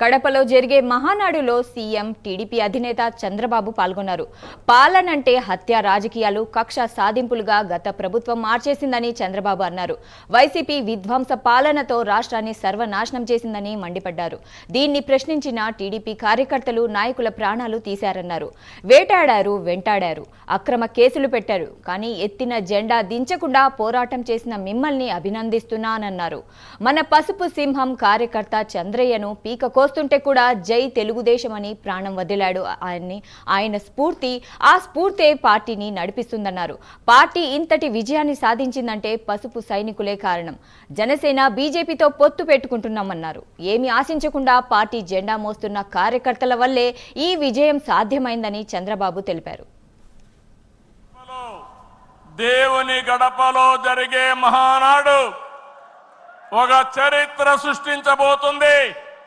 కడపలో జరిగే మహానాడులో సీఎం టీడీపీ అధినేత చంద్రబాబు పాల్గొన్నారు. పాలనంటే హత్య రాజకీయాలు కక్ష సాధింపులుగా గత ప్రభుత్వం మార్చేసిందని చంద్రబాబు అన్నారు. వైసీపీ విధ్వంస పాలనతో రాష్ట్రాన్ని సర్వనాశనం చేసిందని మండిపడ్డారు. దీన్ని ప్రశ్నించిన టీడీపీ కార్యకర్తలు నాయకుల ప్రాణాలు తీశారన్నారు. వేటాడారు వెంటాడారు అక్రమ కేసులు పెట్టారు. కానీ ఎత్తిన జెండా దించకుండా పోరాటం చేసిన మిమ్మల్ని అభినందిస్తున్నానన్నారు. మన పసుపు సింహం కార్యకర్త చంద్రయ్యను పీక వస్తుంటే కూడా జై తెలుగుదేశం అని ప్రాణం వదిలాడు. ఆయన్ని ఆయన స్ఫూర్తి ఆ స్ఫూర్తే పార్టీని నడిపిస్తుందన్నారు. పార్టీ ఇంతటి విజయాన్ని సాధించిందంటే పసుపు సైనికులే కారణం. జనసేన బీజేపీతో పొత్తు పెట్టుకుంటున్నామన్నారు. ఏమి ఆశించకుండా పార్టీ జెండా మోస్తున్న కార్యకర్తల వల్లే ఈ విజయం సాధ్యమైందని చంద్రబాబు తెలిపారు. దేవుని గడపలో జరిగే మహానాడు ఒక చరిత్ర సృష్టించబోతుంది.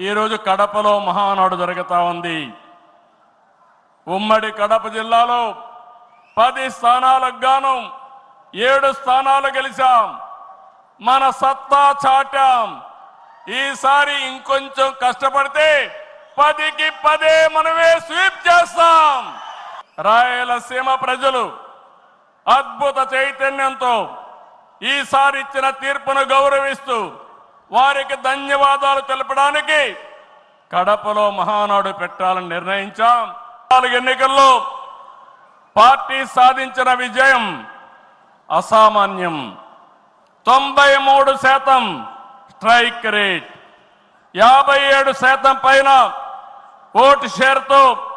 ఈరోజు కడపలో మహానాడు జరుగుతూ ఉంది. ఉమ్మడి కడప జిల్లాలో పది స్థానాలకు గాను ఏడు స్థానాలు గెలిచాం. మన సత్తా చాటాం. ఈసారి ఇంకొంచెం కష్టపడితే పదికి పదే మనమే స్వీప్ చేస్తాం. రాయలసీమ ప్రజలు అద్భుత చైతన్యంతో ఈసారి ఇచ్చిన తీర్పును గౌరవిస్తూ వారికి ధన్యవాదాలు తెలపడానికి కడపలో మహానాడు పెట్టాలని నిర్ణయించాం. నాలుగు ఎన్నికల్లో పార్టీ సాధించిన విజయం అసామాన్యం. తొంభై మూడు శాతం స్ట్రైక్ రేట్. యాభై ఏడు శాతం పైన ఓటు షేర్తో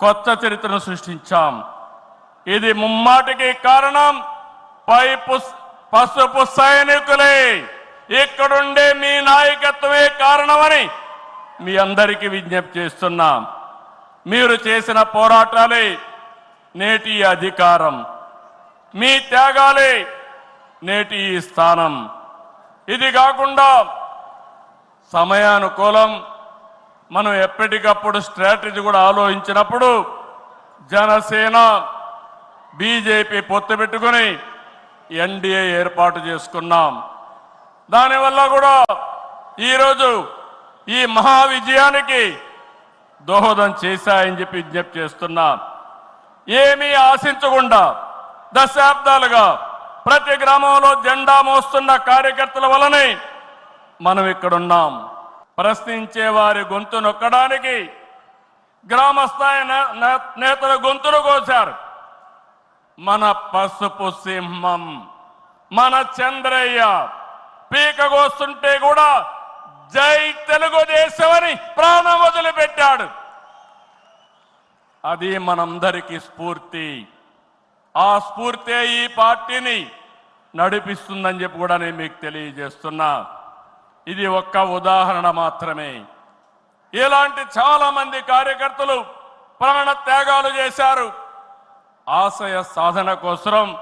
కొత్త చరిత్రను సృష్టించాం. ఇది ముమ్మాటికి కారణం. పై పుస్- పసుపు సైనికులే. ఇక్కడుండే మీ నాయకత్వమే కారణమని మీ అందరికీ విజ్ఞప్తి చేస్తున్నాం. మీరు చేసిన పోరాటాలే నేటి అధికారం. మీ త్యాగాలే నేటి ఈ స్థానం. ఇది కాకుండా సమయానుకూలం మనం ఎప్పటికప్పుడు స్ట్రాటజీ కూడా ఆలోచించినప్పుడు జనసేన బీజేపీ పొత్తు పెట్టుకుని ఎన్డీఏ ఏర్పాటు చేసుకున్నాం. దానివల్ల కూడా ఈరోజు ఈ మహా విజయానికి దోహదం చేశాయని చెప్పి విజ్ఞప్తి చేస్తున్నా. ఏమీ ఆశించకుండా దశాబ్దాలుగా ప్రతి గ్రామంలో జెండా మోస్తున్న కార్యకర్తల వలనే మనం ఇక్కడున్నాం. ప్రశ్నించే వారి గొంతు నొక్కడానికి గ్రామస్థాయి నేతల గొంతును కోశారు. మన పసుపు సింహం మన చంద్రయ్య పీకగోస్తుంటే కూడా జై తెలుగుదేశం అని ప్రాణం వదిలిపెట్టాడు. అది మనందరికీ స్ఫూర్తి. ఆ స్ఫూర్తే ఈ పార్టీని నడిపిస్తుందని చెప్పి కూడా నేను మీకు తెలియజేస్తున్నా. ఇది ఒక్క ఉదాహరణ మాత్రమే. ఇలాంటి చాలా మంది కార్యకర్తలు ప్రాణ త్యాగాలు చేశారు. ఆశయ సాధన కోసం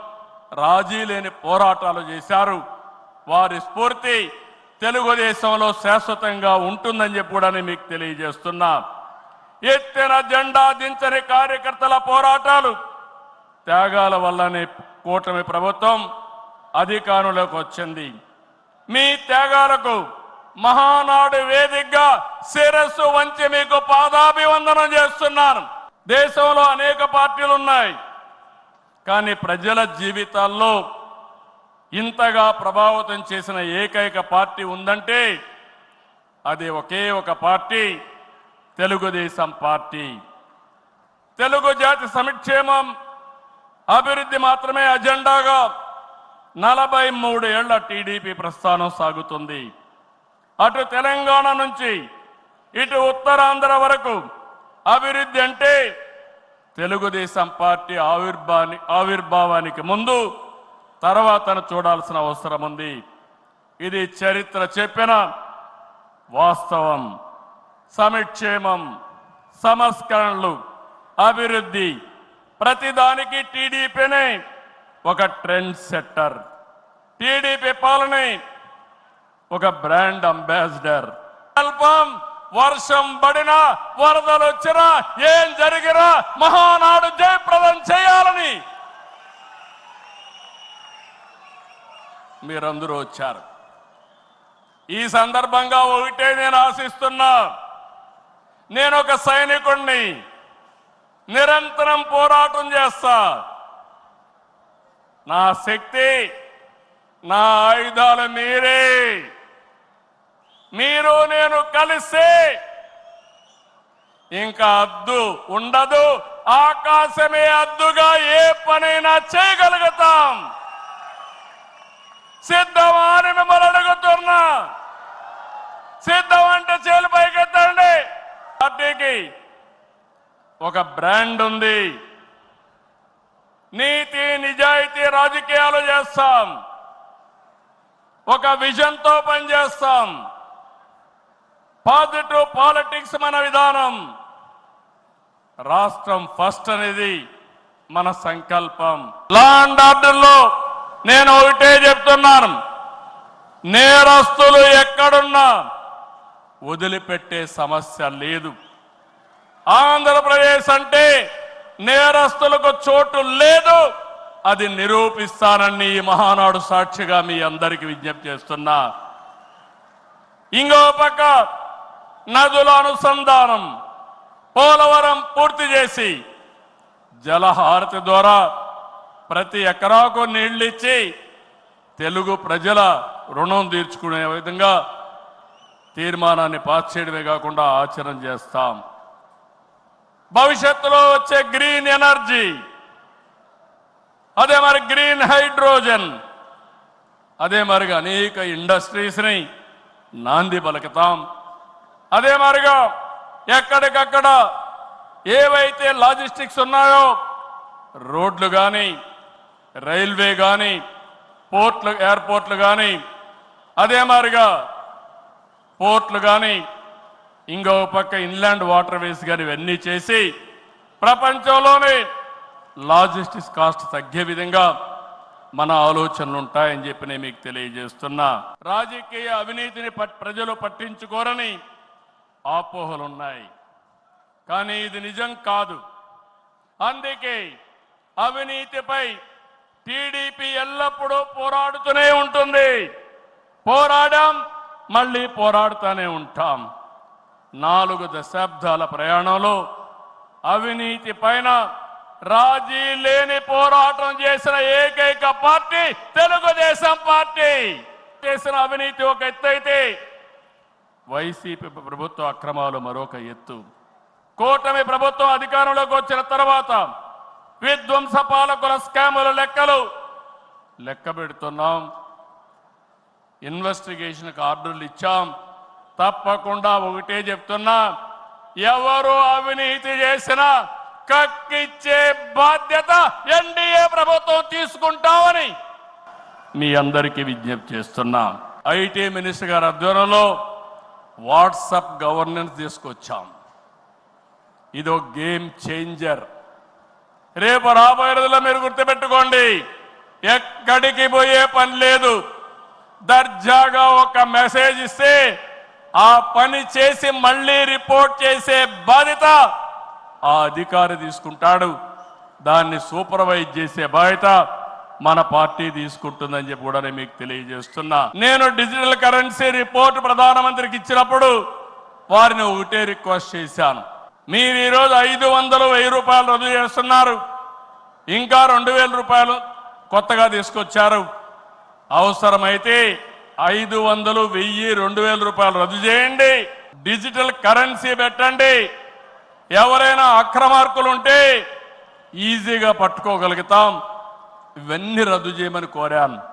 రాజీ లేని పోరాటాలు చేశారు. వారి స్ఫూర్తి తెలుగుదేశంలో శాశ్వతంగా ఉంటుందని చెప్పి కూడా నేను మీకు తెలియజేస్తున్నా. ఎత్తిన జెండా దించని కార్యకర్తల పోరాటాలు త్యాగాల వల్లనే కూటమి ప్రభుత్వం అధికారంలోకి వచ్చింది. మీ త్యాగాలకు మహానాడు వేదికగా శిరస్సు వంచి మీకు పాదాభివందనం చేస్తున్నాను. దేశంలో అనేక పార్టీలు ఉన్నాయి. కానీ ప్రజల జీవితాల్లో ఇంతగా ప్రభావితం చేసిన ఏకైక పార్టీ ఉందంటే అది ఒకే ఒక పార్టీ తెలుగుదేశం పార్టీ. తెలుగు జాతి సంక్షేమం అభివృద్ధి మాత్రమే అజెండాగా నలభై మూడు ఏళ్ళ టీడీపీ ప్రస్థానం సాగుతుంది. అటు తెలంగాణ నుంచి ఇటు ఉత్తరాంధ్ర వరకు అభివృద్ధి అంటే తెలుగుదేశం పార్టీ ఆవిర్భాని ఆవిర్భావానికి ముందు తర్వాతను చూడాల్సిన అవసరం ఉంది. ఇది చరిత్ర చెప్పిన వాస్తవం. సమిక్షేమం సంస్కరణలు అభివృద్ధి ప్రతిదానికి టీడీపీనే ఒక ట్రెండ్ సెట్టర్ టీడీపీ పాలనే ఒక బ్రాండ్ అంబాసిడర్. అల్పం వర్షం పడినా వరదలు వచ్చినా ఏం జరిగినా మహానాడు జయప్రదం చేయాలని మీరందరూ వచ్చారు. ఈ సందర్భంగా ఒకటే నేను ఆశిస్తున్నా. నేను ఒక సైనికుణ్ణి నిరంతరం పోరాటం చేస్తా. నా శక్తి నా ఆయుధాలు మీరే. మీరు నేను కలిసి. ఇంకా అద్దు ఉండదు. ఆకాశమే అద్దుగా ఏ పనైనా చేయగలుగుతాం. సిద్ధమా అని మిమ్మల్ని అడుగుతున్నా. సిద్ధం అంటే చేలు పైకెత్తండి. పార్టీకి ఒక బ్రాండ్ ఉంది. నీతి నిజాయితీ రాజకీయాలు చేస్తాం. ఒక విజన్తో పనిచేస్తాం. పాజిటివ్ పాలిటిక్స్ మన విధానం. రాష్ట్రం ఫస్ట్ అనేది మన సంకల్పం. లా అండ్ ఆర్డర్లో నేను ఒకటే చెప్తున్నాను. నేరస్తులు ఎక్కడున్నా వదిలిపెట్టే సమస్య లేదు. ఆంధ్రప్రదేశ్ అంటే నేరస్తులకు చోటు లేదు. అది నిరూపిస్తానని ఈ మహానాడు సాక్షిగా మీ అందరికి విజ్ఞప్తి చేస్తున్నా. ఇంకో పక్క నదుల అనుసంధానం పోలవరం పూర్తి చేసి జలహారతి ద్వారా ప్రతి ఎకరాకు నీళ్ళిచ్చి తెలుగు ప్రజల రుణం తీర్చుకునే విధంగా తీర్మానాన్ని పాస్ చేయడమే కాకుండా ఆచరణ చేస్తాం. భవిష్యత్తులో వచ్చే గ్రీన్ ఎనర్జీ. అదే మరి గ్రీన్ హైడ్రోజన్. అదే మరిగా అనేక ఇండస్ట్రీస్ని నాంది పలుకుతాం. అదే మరిగా ఎక్కడికక్కడ ఏవైతే లాజిస్టిక్స్ ఉన్నాయో రోడ్లు కానీ రైల్వే కానీ పోర్ట్లు ఎయిర్పోర్ట్లు కానీ అదే మారిగా పోర్ట్లు కానీ ఇంకో పక్క ఇన్లాండ్ వాటర్ వేస్ కానీ ఇవన్నీ చేసి ప్రపంచంలోనే లాజిస్టిక్స్ కాస్ట్ తగ్గే విధంగా మన ఆలోచనలు ఉంటాయని చెప్పి నేను మీకు తెలియజేస్తున్నా. రాజకీయ అవినీతిని పట్- ప్రజలు పట్టించుకోరని ఆపోహలున్నాయి. కానీ ఇది నిజం కాదు. అందుకే అవినీతిపై టీడీపీ ఎల్లప్పుడూ పోరాడుతూనే ఉంటుంది. పోరాడాం మళ్ళీ పోరాడుతూనే ఉంటాం. నాలుగు దశాబ్దాల ప్రయాణంలో అవినీతి పైన రాజీ లేని పోరాటం చేసిన ఏకైక పార్టీ తెలుగుదేశం పార్టీ. చేసిన అవినీతి ఒక ఎత్తు అయితే వైసీపీ ప్రభుత్వ అక్రమాలు మరొక ఎత్తు. కూటమి ప్రభుత్వం అధికారంలోకి వచ్చిన తర్వాత విధ్వంస పాలకుల స్కాముల లెక్కలు లెక్క పెడుతున్నాం. ఇన్వెస్టిగేషన్కి ఆర్డర్లు ఇచ్చాం. తప్పకుండా ఒకటే చెప్తున్నా ఎవరు అవినీతి చేసినా కక్కిచ్చే బాధ్యత ఎన్డీఏ ప్రభుత్వం తీసుకుంటామని మీ అందరికీ విజ్ఞప్తి చేస్తున్నా. ఐటీ మినిస్టర్ గారి ఆధ్వర్యంలో వాట్సాప్ గవర్నెన్స్ తీసుకొచ్చాం. ఇది ఒక గేమ్ చేంజర్. రేపు రాబోయే రోజుల్లో మీరు గుర్తుపెట్టుకోండి ఎక్కడికి పోయే పని లేదు. దర్జాగా ఒక మెసేజ్ ఇస్తే ఆ పని చేసి మళ్ళీ రిపోర్ట్ చేసే బాధ్యత ఆ అధికారి తీసుకుంటాడు. దాన్ని సూపర్వైజ్ చేసే బాధ్యత మన పార్టీ తీసుకుంటుందని చెప్పి కూడా నేను మీకు తెలియజేస్తున్నా. నేను డిజిటల్ కరెన్సీ రిపోర్ట్ ప్రధానమంత్రికి ఇచ్చినప్పుడు వారిని ఒకటే రిక్వెస్ట్ చేశాను. మీరు ఈరోజు ఐదు వందలు వెయ్యి రూపాయలు రద్దు చేస్తున్నారు. ఇంకా రెండు వేల రూపాయలు కొత్తగా తీసుకొచ్చారు. అవసరమైతే ఐదు వందలు వెయ్యి రెండు వేల రూపాయలు రద్దు చేయండి. డిజిటల్ కరెన్సీ పెట్టండి. ఎవరైనా అక్రమార్కులు ఉంటే ఈజీగా పట్టుకోగలుగుతాం. ఇవన్నీ రద్దు చేయమని కోరాను.